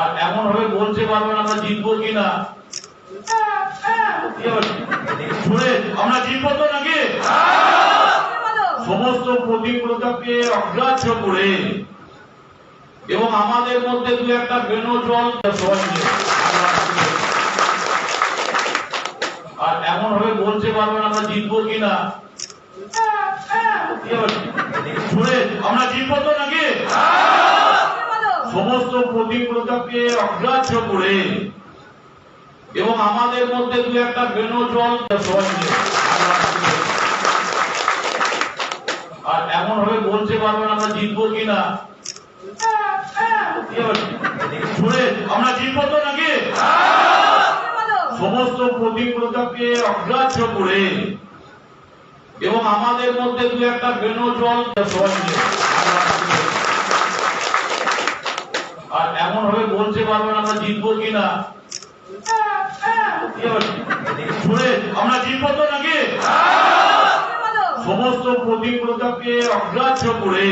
আর এমন ভাবে বলতে পারবেন আমরা জিতবো কিনা। আমরা জিতবো তো নাকি? সমস্ত প্রতিকূলতাকে অগ্রাহ্য করে এবং আমাদের মধ্যে দু একটা বেনো জল আর এমন ভাবে বলতে পারবেন আমরা জিতবো কিনা। আমরা নাকি? সমস্ত অগ্রাহ্য করে এবং আমাদের মধ্যে দু একটা আর এমন ভাবে বলতে পারবেন আমরা জিতবো কিনা? শুনে আমরা জিতবো নাকি? সমস্ত প্রতিকূলতাকে অগ্রাহ্য করে এবং আমাদের মধ্যে দু একটা বেনো জল সবাই মিলে আমরা আর এমন ভাবে বলতে পারবেন আমরা জিতবো কিনা। আমরা জিতবো তো নাকি? সমস্ত অগ্রাহ্য করে।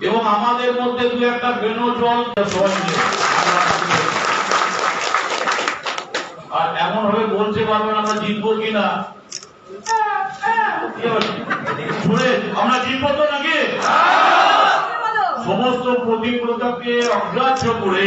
এবং আমাদের মধ্যে দু একটা বেনো জল সবাই মিলে আমরা আর এমন ভাবে বলতে পারবেন আমরা জিতবো কিনা? শুনে আমরা জিতবো তো নাকি? সমস্ত প্রতিকূলতাকে অগ্রাহ্য করে